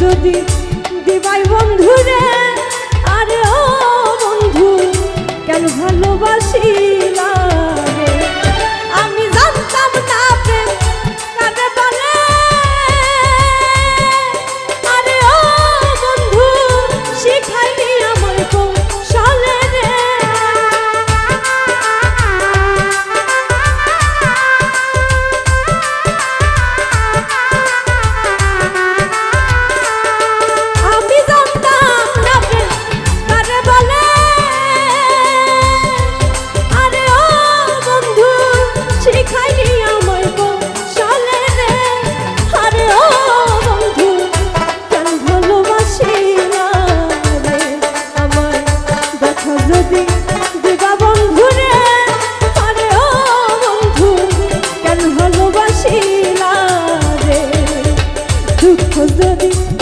যদি দিবাই বন্ধুরা Özledim